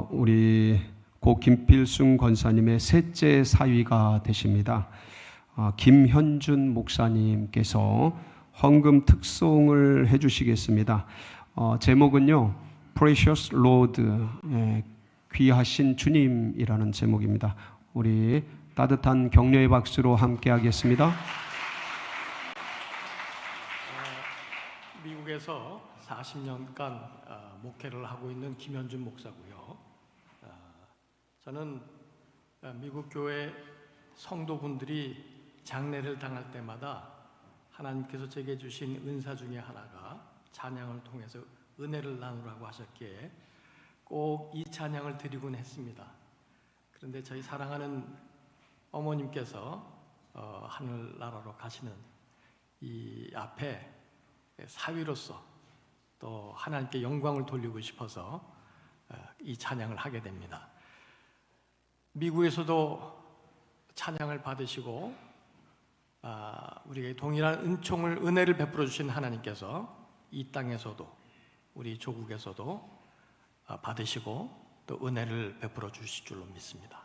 어, 우리 고 김필순 권사님의 셋째 사위가 되십니다. 어, 김현준 목사님께서 헌금 특송을 해주시겠습니다. 어, 제목은요, Precious Lord, 예, 귀하신 주님이라는 제목입니다. 우리 따뜻한 격려의 박수로 함께 하겠습니다. 미국에서 40년간 어, 목회를 하고 있는 김현준 목사고요. 어, 저는 어, 미국 교회 성도분들이 장례를 당할 때마다 하나님께서 제게 주신 은사 중에 하나가 찬양을 통해서 은혜를 나누라고 하셨기에 꼭 이 찬양을 드리곤 했습니다. 그런데 저희 사랑하는 어머님께서 어, 하늘나라로 가시는 이 앞에 사위로서 또 하나님께 영광을 돌리고 싶어서 어, 이 찬양을 하게 됩니다. 미국에서도 찬양을 받으시고 아, 우리에게 동일한 은총을 은혜를 베풀어 주신 하나님께서 이 땅에서도 우리 조국에서도 아, 받으시고 또 은혜를 베풀어 주실 줄로 믿습니다.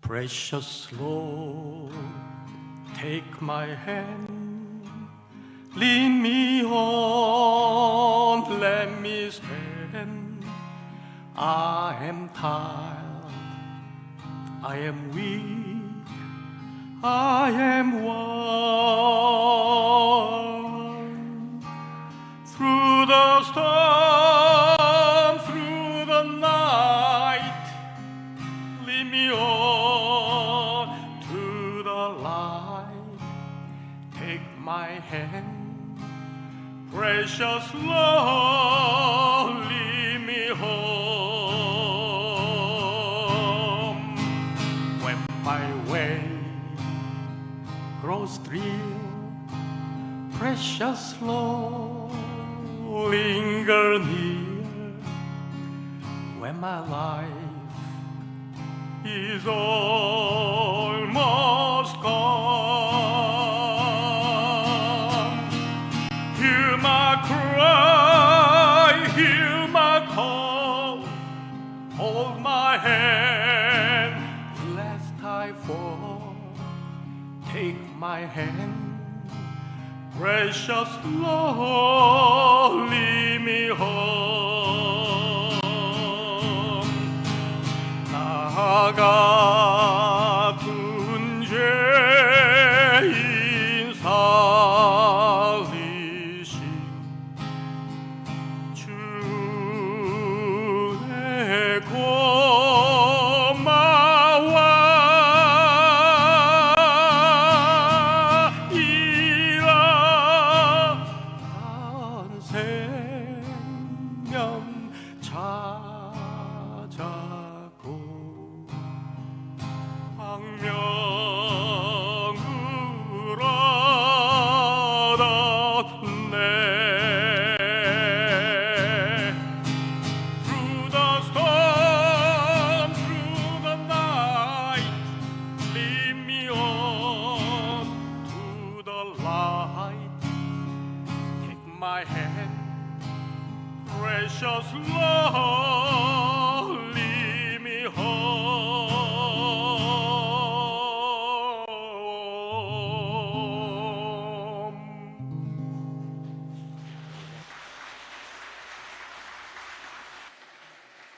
Precious Lord, take my hand, lead me on, let me stand. I am tired, I am weak, I am worn. Through the storm, through the night, lead me on to the light. Take my hand, precious Lord, lead me home. When my way grows drear, precious Lord, linger near. When my life is almost Take my hand, precious Lord, lead me home. Precious Lord.